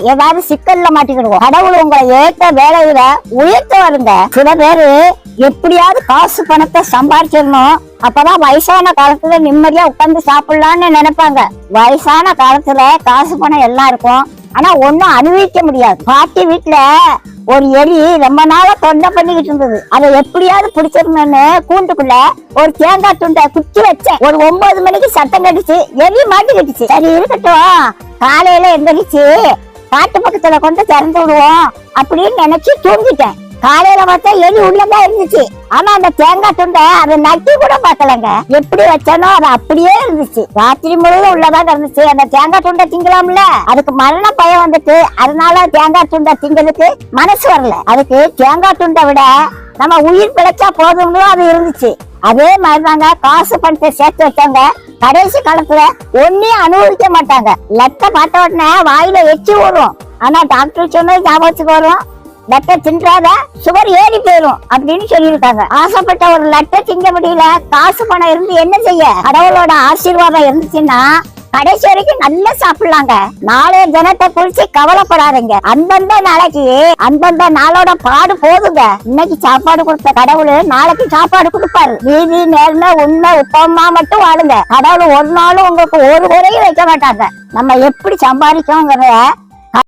ஏதாவது சிக்கல்ல மாட்டிக்கிடுவோம். கடவுள் உங்களை ஏற்ற வேலையில உயர்த்த வருங்க. சில பேரு எப்படியாவது காசு பணத்தை சம்பாதிச்சிடணும் அப்பதான் வயசான காலத்துல நிம்மதியா உட்கார்ந்து சாப்பிடலாம்னு நினைப்பாங்க. வயசான காலத்துல காசு பணம் எல்லாம் இருக்கும். ஆனா ஒண்ணும் அனுபவிக்க முடியாது. பாட்டி வீட்டுல ஒரு எலி ரொம்ப நாளா தொண்டை பண்ணிக்கிட்டு இருந்தது. அதை எப்படியாவது பிடிச்சிடணும்னு கூண்டுக்குள்ள ஒரு தேங்காய் துண்டை குத்தி வச்சேன். ஒரு ஒன்பது மணிக்கு சத்தம் கட்டுச்சு. எலி மாட்டிக்கிட்டுச்சு. சரி இருக்கட்டும். காலையில எந்திரிச்சு காட்டு பக்கத்துல கொண்டு திறந்து விடுவோம் அப்படின்னு நினைச்சு தூங்கிட்டேன். காலையில பார்த்தா எலி உள்ளதான் இருந்துச்சு. ஆனா அந்த தேங்காய் துண்டை அதை நட்டி கூட பாக்கலங்க எப்படி வச்சனோ அது அப்படியே இருந்துச்சு. ராத்திரி முழுவதும் உள்ளதான் இருந்துச்சு அந்த தேங்காய் துண்டை திங்கலாம்ல? அதுக்கு மரண பயம் வந்துட்டு அதனால தேங்காய் துண்டை திங்கிறதுக்கு மனசு வரல. அதுக்கு தேங்காய் துண்டை விட நம்ம உயிர் பிழைச்சா போதும்னு அது இருந்துச்சு. அதே மாதிரிதாங்க காசு பணத்தை சேர்த்து வச்சவங்க கடைசி காலத்துல ஒன்னையும் அனுபவிக்க மாட்டாங்க. லெட்ட பார்த்த உடனே வாயில எச்சி வரும் ஆனா டாக்டர் சொன்னது ஞாபகத்துக்கு வரும். லெட்டை தின்றாத சுகர் ஏறி போயிடும் அப்படின்னு சொல்லியிருக்காங்க. ஆசைப்பட்ட ஒரு லெட்டை திங்க முடியல காசு பணம் இருந்து என்ன செய்ய? கடவுளோட ஆசீர்வாதம் இருந்துச்சுன்னா கடைசி வரைக்கும் நல்லா சாப்பிடலாங்க. நாளைய தினத்தை குறிச்சு கவலைப்படாதீங்க. அந்தந்த நாளைக்கு அந்தந்த நாளோட பாடு போதுங்க. இன்னைக்கு சாப்பாடு கொடுத்த கடவுள் நாளைக்கு சாப்பாடு கொடுப்பாரு. நீதி நேர்மை உண்மை உப்பமா மட்டும் வாழுங்க. கடவுள் ஒரு நாளும் உங்களுக்கு ஒரு குறையும் வைக்க மாட்டாங்க. நம்ம எப்படி சம்பாதிக்கோங்கிறத